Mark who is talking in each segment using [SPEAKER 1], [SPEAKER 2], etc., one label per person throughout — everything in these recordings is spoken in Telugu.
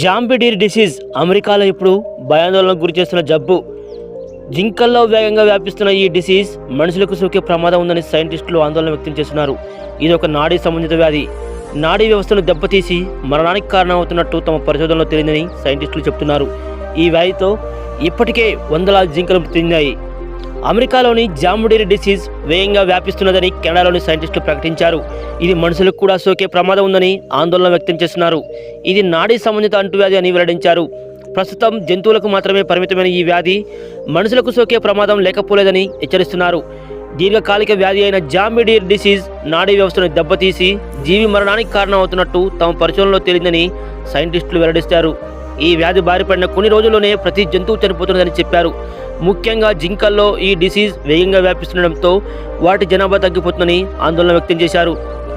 [SPEAKER 1] జాంబిడీర్ డిసీజ్ అమెరికాలో ఇప్పుడు భయాందోళనకు గురి చేస్తున్న జబ్బు. జింకల్లో వేగంగా వ్యాపిస్తున్న ఈ డిసీజ్ మనుషులకు సోకే ప్రమాదం ఉందని సైంటిస్టులు ఆందోళన వ్యక్తం చేస్తున్నారు. ఇది ఒక నాడీ సంబంధిత వ్యాధి. నాడీ వ్యవస్థను దెబ్బతీసి మరణానికి కారణమవుతున్నట్టు తమ పరిశోధనలో తెలియదని సైంటిస్టులు చెబుతున్నారు ఈ వ్యాధితో ఇప్పటికే వందలాది జింకలు మృతి చెందాయి. అమెరికాలోని జాంబుడీరి డిసీజ్ వేగంగా వ్యాపిస్తున్నదని కెనడాలోని సైంటిస్టులు ప్రకటించారు. ఇది మనుషులకు కూడా సోకే ప్రమాదం ఉందని ఆందోళన వ్యక్తం చేస్తున్నారు. ఇది నాడీ సంబంధిత అంటువ్యాధి అని వెల్లడించారు. ప్రస్తుతం జంతువులకు మాత్రమే పరిమితమైన ఈ వ్యాధి మనుషులకు సోకే ప్రమాదం లేకపోలేదని హెచ్చరిస్తున్నారు. దీర్ఘకాలిక వ్యాధి అయిన జాంబిడీర్ డిసీజ్ నాడీ వ్యవస్థను దెబ్బతీసి జీవి మరణానికి కారణమవుతున్నట్టు తమ పరిశోధనలో తేలిందని సైంటిస్టులు వెల్లడిస్తారు. ఈ వ్యాధి బారిపడిన కొన్ని రోజుల్లోనే ప్రతి జంతువు చనిపోతున్నదని చెప్పారు. ముఖ్యంగా జింకల్లో ఈ డిసీజ్ వేగంగా వ్యాపిస్తుండడంతో వాటి జనాభా తగ్గిపోతుందని ఆందోళన వ్యక్తం చేశారు.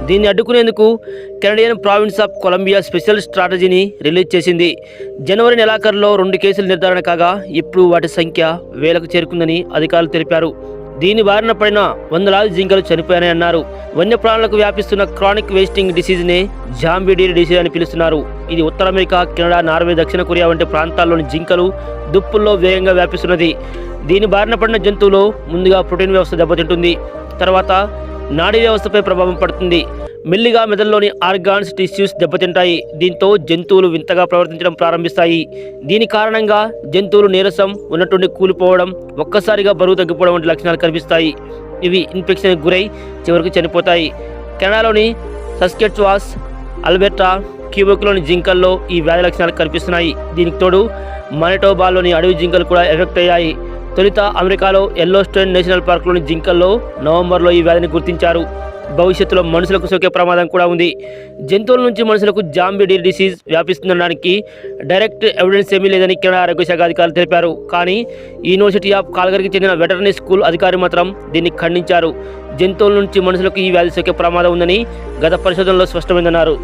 [SPEAKER 1] దీన్ని అడ్డుకునేందుకు Canadian province of Columbia special స్ట్రాటజీని release చేసింది. జనవరి నెలాఖరులో రెండు కేసులు నిర్ధారణ కాగా ఇప్పుడు వాటి సంఖ్య వేలకు చేరుకుందని అధికారులు తెలిపారు. దీని బారిన పడిన వందలాది జింకలు చనిపోయాయని అన్నారు. వన్యప్రాణులకు వ్యాపిస్తున్న క్రానిక్ వేస్టింగ్ డిసీజ్నే జాంబిడీర్ డిసీజ్ అని పిలుస్తున్నారు. ఇది ఉత్తర అమెరికా కెనడా నార్వే దక్షిణ కొరియా వంటి ప్రాంతాల్లోని జింకలు దుప్పుల్లో వేగంగా వ్యాపిస్తున్నది. దీని బారిన పడిన జంతువులు ముందుగా ప్రోటీన్ వ్యవస్థ దెబ్బతింటుంది. తర్వాత నాడీ వ్యవస్థపై ప్రభావం పడుతుంది. మెల్లిగా మెదడులోని ఆర్గాన్స్ టిష్యూస్ దెబ్బతింటాయి. దీంతో జంతువులు వింతగా ప్రవర్తించడం ప్రారంభిస్తాయి. దీని కారణంగా జంతువులు నీరసం ఉన్నట్టుండి కూలిపోవడం ఒక్కసారిగా బరువు తగ్గిపోవడం వంటి లక్షణాలు కనిపిస్తాయి. ఇవి ఇన్ఫెక్షన్కి గురై చివరికి చనిపోతాయి. కెనడాలోని సస్కెట్వాస్ అల్బెర్టా క్యూబెక్లోని జింకల్లో ఈ వ్యాధి లక్షణాలు కనిపిస్తున్నాయి. దీనికి తోడు మనటోబాలోని అడవి జింకలు కూడా ఎఫెక్ట్ అయ్యాయి. తొలుత అమెరికాలో ఎల్లోస్టోన్ నేషనల్ పార్క్లోని జింకల్లో నవంబర్లో ఈ వ్యాధిని గుర్తించారు. భవిష్యత్తులో మనుషులకు సోకే ప్రమాదం కూడా ఉంది. జంతువుల నుంచి మనుషులకు జాంబిడీ డిసీజ్ వ్యాపిస్తుండడానికి డైరెక్ట్ ఎవిడెన్స్ ఏమీ లేదని కెనడా ఆరోగ్య శాఖ అధికారులు తెలిపారు. కానీ యూనివర్సిటీ ఆఫ్ కాల్గర్కి చెందిన వెటర్నరీ స్కూల్ అధికారి మాత్రం దీన్ని ఖండించారు. జంతువుల నుంచి మనుషులకు ఈ వ్యాధి సోకే ప్రమాదం ఉందని గత పరిశోధనలో స్పష్టమైందన్నారు.